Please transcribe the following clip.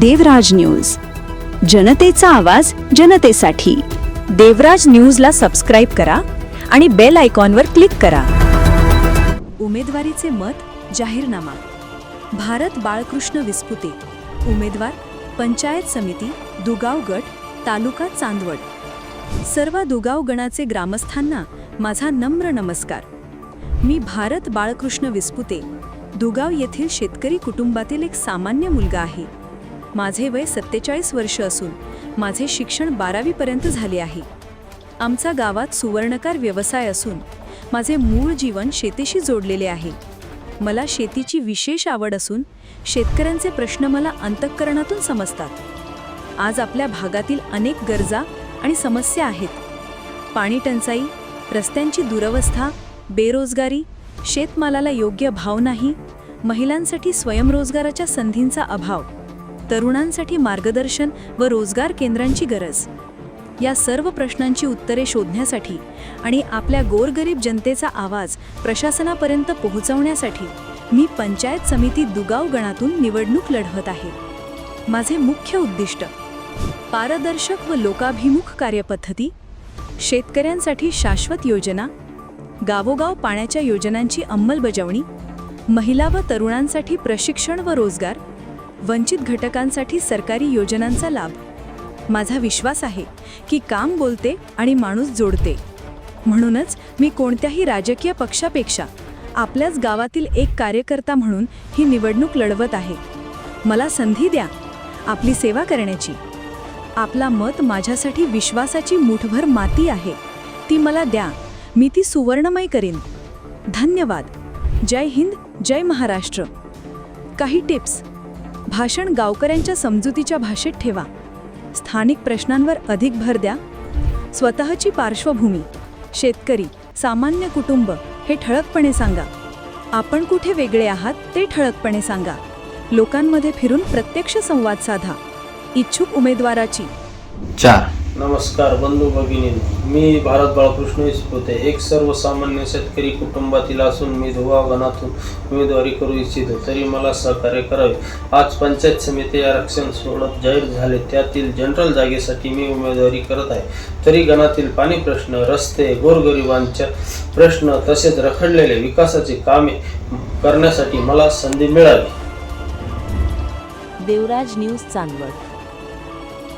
देवराज news. जनतेचा आवाज जनतेसाठी. देवराज न्यूजला सबस्क्राईब करा आणि बेल आयकॉनवर क्लिक करा. उमेदवारीचे मत जाहीरनामा. भारत बाळकृष्ण विस्पुते उमेदवार पंचायत समिती दुगाव गट तालुका चांदवड. सर्व दुगाव गणाचे ग्रामस्थांना माझा नम्र नमस्कार. मी भारत बाळकृष्ण विस्पुते दुगाव येथील शेतकरी कुटुंबातील एक सामान्य मुलगा आहे. माझे वय सत्तेचाळीस वर्ष असून माझे शिक्षण बारावीपर्यंत झाले आहे. आमचा गावात सुवर्णकार व्यवसाय असून माझे मूळ जीवन शेतीशी जोडलेले आहे. मला शेतीची विशेष आवड असून शेतकऱ्यांचे प्रश्न मला अंतःकरणातून समजतात. आज आपल्या भागातील अनेक गरजा आणि समस्या आहेत. पाणी टंचाई रस्त्यांची दुरवस्था बेरोजगारी शेतमालाला योग्य भाव नाही महिलांसाठी स्वयंरोजगाराच्या संधींचा अभाव तरुणांसाठी मार्गदर्शन व रोजगार केंद्रांची गरज. या सर्व प्रश्नांची उत्तरे शोधण्यासाठी आणि आपल्या गोरगरीब जनतेचा आवाज प्रशासनापर्यंत पोहोचवण्यासाठी मी पंचायत समिती दुगाव गणातून निवडणूक लढवत आहे. माझे मुख्य उद्दिष्ट पारदर्शक व लोकाभिमुख कार्यपद्धती शेतकऱ्यांसाठी शाश्वत योजना गावोगाव पाण्याच्या योजनांची अंमलबजावणी महिला व तरुणांसाठी प्रशिक्षण व रोजगार वंचित घटकांसाठी सरकारी योजनांचा लाभ. माझा विश्वास आहे की काम बोलते आणि माणूस जोडते. म्हणूनच मी कोणत्याही राजकीय पक्षापेक्षा आपल्याच गावातील एक कार्यकर्ता म्हणून ही निवडणूक लढवत आहे. मला संधी द्या आपली सेवा करण्याची. आपला मत माझ्यासाठी विश्वासाची मुठभर माती आहे. ती मला द्या. मी ती सुवर्णमय करीन. धन्यवाद. जय हिंद जय महाराष्ट्र. काही टिप्स. भाषण गावकऱ्यांच्या समजुतीच्या भाषेत ठेवा. स्थानिक प्रश्नांवर अधिक भर द्या. स्वतःची पार्श्वभूमी शेतकरी सामान्य कुटुंब हे ठळकपणे सांगा. आपण कुठे वेगळे आहात ते ठळकपणे सांगा. लोकांमध्ये फिरून प्रत्यक्ष संवाद साधा. इच्छुक उमेदवाराची. चार. नमस्कार बंधू भगिनी. मी भारत बाळकृष्ण इस्पोते. एक सर्वसामान्य शेतकरी कुटुंबातील असून मी धुवा गणातून उमेदवारी करू इच्छितो तरी मला सहकार्य करावे. आज पंचायत समिती आरक्षण सोडत जाहीर झाले. त्यातील जनरल जागेसाठी मी उमेदवारी करत आहे. तरी गणातील पाणी प्रश्न रस्ते गोरगरिबांच्या प्रश्न तसेच रखडलेले विकासाचे कामे करण्यासाठी मला संधी मिळावी. देवराज न्यूज चांदवड.